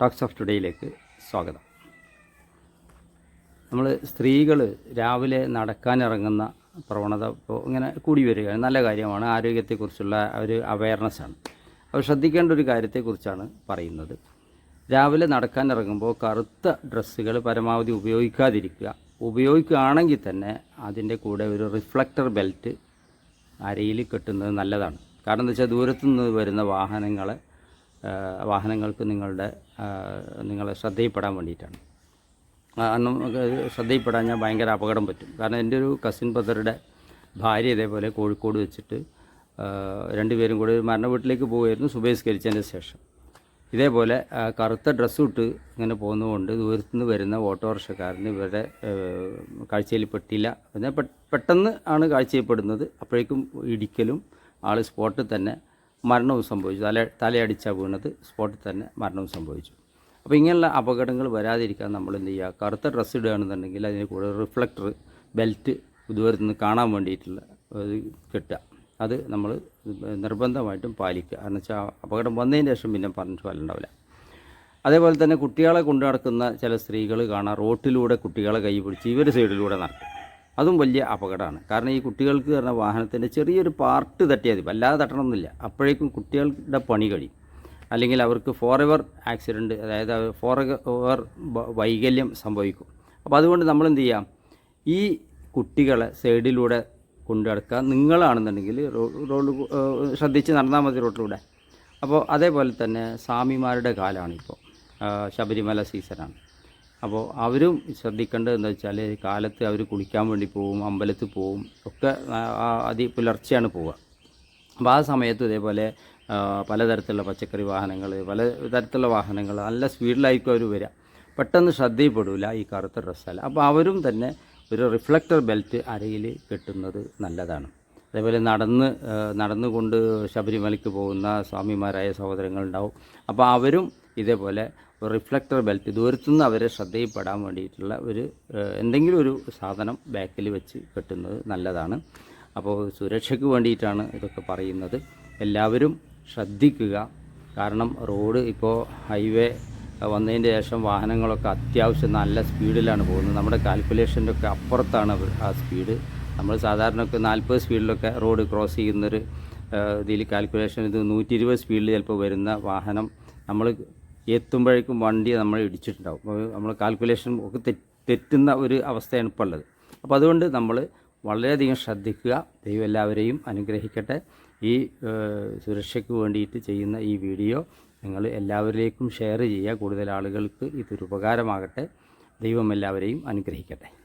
Talks of ടുഡേയിലേക്ക് സ്വാഗതം. നമ്മൾ സ്ത്രീകൾ രാവിലെ നടക്കാനിറങ്ങുന്ന പ്രവണത ഇപ്പോൾ ഇങ്ങനെ കൂടി വരികയാണ് നല്ല കാര്യമാണ്. ആരോഗ്യത്തെക്കുറിച്ചുള്ള ഒരു അവയർനെസ്സാണ് അവർ ശ്രദ്ധിക്കേണ്ട ഒരു കാര്യത്തെക്കുറിച്ചാണ് പറയുന്നത്. രാവിലെ നടക്കാനിറങ്ങുമ്പോൾ കറുത്ത ഡ്രസ്സുകൾ പരമാവധി ഉപയോഗിക്കാതിരിക്കുക. ഉപയോഗിക്കുകയാണെങ്കിൽ തന്നെ അതിന്റെ കൂടെ ഒരു റിഫ്ലക്ടർ ബെൽറ്റ് അരയിൽ കെട്ടുന്നത് നല്ലതാണ്. കാരണം എന്താ വെച്ചാൽ ദൂരത്തുനിന്ന് വരുന്ന വാഹനങ്ങളെ വാഹനങ്ങൾക്ക് നിങ്ങളുടെ നിങ്ങളെ ശ്രദ്ധയിൽപ്പെടാൻ വേണ്ടിയിട്ടാണ്. നമുക്ക് ശ്രദ്ധയിൽപ്പെടാൻ ഞാൻ ഭയങ്കര അപകടം പറ്റും. കാരണം എന്റെ ഒരു കസിൻ ബ്രദറുടെ ഭാര്യ ഇതേപോലെ കോഴിക്കോട് വെച്ചിട്ട് രണ്ടുപേരും കൂടി ഒരു മരണ വീട്ടിലേക്ക് പോവുമായിരുന്നു സുബഹിസ്കരിച്ചതിന് ശേഷം. ഇതേപോലെ കറുത്ത ഡ്രസ്സ് ഇട്ട് ഇങ്ങനെ പോകുന്നതുകൊണ്ട് ദൂരത്തുനിന്ന് വരുന്ന ഓട്ടോറിക്ഷക്കാരന് ഇവരുടെ കാഴ്ചയിൽ പെട്ടില്ല. പെട്ടെന്ന് ആണ് കാഴ്ചയിൽപ്പെടുന്നത്. അപ്പോഴേക്കും ഇടിക്കലും ആൾ സ്പോട്ടിൽ തന്നെ മരണവും സംഭവിച്ചു. തല തലയടിച്ചാൽ വീണത് സ്പോട്ടിൽ തന്നെ മരണവും സംഭവിച്ചു. അപ്പോൾ ഇങ്ങനെയുള്ള അപകടങ്ങൾ വരാതിരിക്കാൻ നമ്മൾ എന്ത് ചെയ്യുക? കറുത്ത ഡ്രസ്സ് ഇടുകയാണെന്നുണ്ടെങ്കിൽ അതിന് കൂടെ റിഫ്ലക്ടർ ബെൽറ്റ് ദൂരത്ത് നിന്ന് കാണാൻ വേണ്ടിയിട്ടുള്ള കെട്ടുക. അത് നമ്മൾ നിർബന്ധമായിട്ടും പാലിക്കുക. കാരണം വെച്ചാൽ അപകടം വന്നതിന് ശേഷം പിന്നെ പറഞ്ഞിട്ട് ഫലമുണ്ടാവില്ല അതേപോലെ തന്നെ കുട്ടികളെ കൊണ്ടു നടക്കുന്ന ചില സ്ത്രീകൾ കാണാം. റോട്ടിലൂടെ കുട്ടികളെ കൈ പിടിച്ച് ഇവർ സൈഡിലൂടെ നടക്കും. അതും വലിയ അപകടമാണ്. കാരണം ഈ കുട്ടികൾക്ക് പറഞ്ഞ വാഹനത്തിന്റെ ചെറിയൊരു പാർട്ട് തട്ടിയാൽ മതി. വല്ലാതെ തട്ടണമെന്നില്ല. അപ്പോഴേക്കും കുട്ടികളുടെ പണി കഴിയും. അല്ലെങ്കിൽ അവർക്ക് ഫോർ എവർ ആക്സിഡന്റ് അതായത് ഫോർ എവർ വൈകല്യം സംഭവിക്കും. അപ്പോൾ അതുകൊണ്ട് നമ്മൾ എന്ത് ചെയ്യാം? ഈ കുട്ടികളെ സൈഡിലൂടെ കൊണ്ടു നടക്കുക. നിങ്ങളാണെന്നുണ്ടെങ്കിൽ റോഡ് ശ്രദ്ധിച്ച് നടന്നാൽ മതി റോഡിലൂടെ അപ്പോൾ അതേപോലെ തന്നെ സ്വാമിമാരുടെ കാലമാണിപ്പോൾ ശബരിമല സീസണാണ്. അപ്പോൾ അവരും ശ്രദ്ധിക്കേണ്ടത് എന്താ വെച്ചാൽ കാലത്ത് അവർ കുളിക്കാൻ വേണ്ടി പോവും അമ്പലത്തിൽ പോവും ഒക്കെ അതി പുലർച്ചെയാണ് പോവുക. അപ്പോൾ ആ സമയത്ത് ഇതേപോലെ പലതരത്തിലുള്ള പച്ചക്കറി വാഹനങ്ങൾ പല തരത്തിലുള്ള വാഹനങ്ങൾ നല്ല സ്പീഡിലായിരിക്കും അവർ വരിക. പെട്ടെന്ന് ശ്രദ്ധയിൽപ്പെടില്ല ഈ കറുത്ത ഡ്രസ്സല്ല. അപ്പോൾ അവരും തന്നെ ഒരു റിഫ്ലക്ടർ ബെൽറ്റ് അരയിൽ കെട്ടുന്നത് നല്ലതാണ്. അതേപോലെ നടന്ന് നടന്നുകൊണ്ട് ശബരിമലയ്ക്ക് പോകുന്ന സ്വാമിമാരായ സഹോദരങ്ങളുണ്ടാവും. അപ്പോൾ അവരും ഇതേപോലെ റിഫ്ലക്ടർ ബെൽറ്റ് ദൂരത്തുനിന്ന് അവരെ ശ്രദ്ധയിൽപ്പെടാൻ വേണ്ടിയിട്ടുള്ള ഒരു എന്തെങ്കിലും ഒരു സാധനം ബാക്കിൽ വെച്ച് കെട്ടുന്നത് നല്ലതാണ്. അപ്പോൾ സുരക്ഷയ്ക്ക് വേണ്ടിയിട്ടാണ് ഇതൊക്കെ പറയുന്നത്. എല്ലാവരും ശ്രദ്ധിക്കുക. കാരണം റോഡ് ഇപ്പോൾ ഹൈവേ വന്നതിന്റെ ശേഷം വാഹനങ്ങളൊക്കെ അത്യാവശ്യം നല്ല സ്പീഡിലാണ് പോകുന്നത്. നമ്മുടെ കാൽക്കുലേഷന്റെ ഒക്കെ അപ്പുറത്താണ് ആ സ്പീഡ് നമ്മൾ സാധാരണ ഒക്കെ നാൽപ്പത് സ്പീഡിലൊക്കെ റോഡ് ക്രോസ് ചെയ്യുന്നൊരു ഇതിൽ കാൽക്കുലേഷൻ ഇത് നൂറ്റി ഇരുപത് സ്പീഡിൽ ചിലപ്പോൾ വരുന്ന വാഹനം നമ്മൾ എത്തുമ്പോഴേക്കും വണ്ടി നമ്മൾ ഇടിച്ചിട്ടുണ്ടാവും. നമ്മൾ കാൽക്കുലേഷൻ ഒക്കെ തെറ്റ് തെറ്റുന്ന ഒരു അവസ്ഥയാണ് ഇപ്പോൾ ഉള്ളത്. അപ്പോൾ അതുകൊണ്ട് നമ്മൾ വളരെയധികം ശ്രദ്ധിക്കുക. ദൈവം എല്ലാവരെയും അനുഗ്രഹിക്കട്ടെ. ഈ സുരക്ഷയ്ക്ക് വേണ്ടിയിട്ട് ചെയ്യുന്ന ഈ വീഡിയോ നിങ്ങൾ എല്ലാവരിലേക്കും ഷെയർ ചെയ്യുക. കൂടുതൽ ആളുകൾക്ക് ഇതൊരു ഉപകാരമാകട്ടെ. ദൈവം എല്ലാവരെയും അനുഗ്രഹിക്കട്ടെ.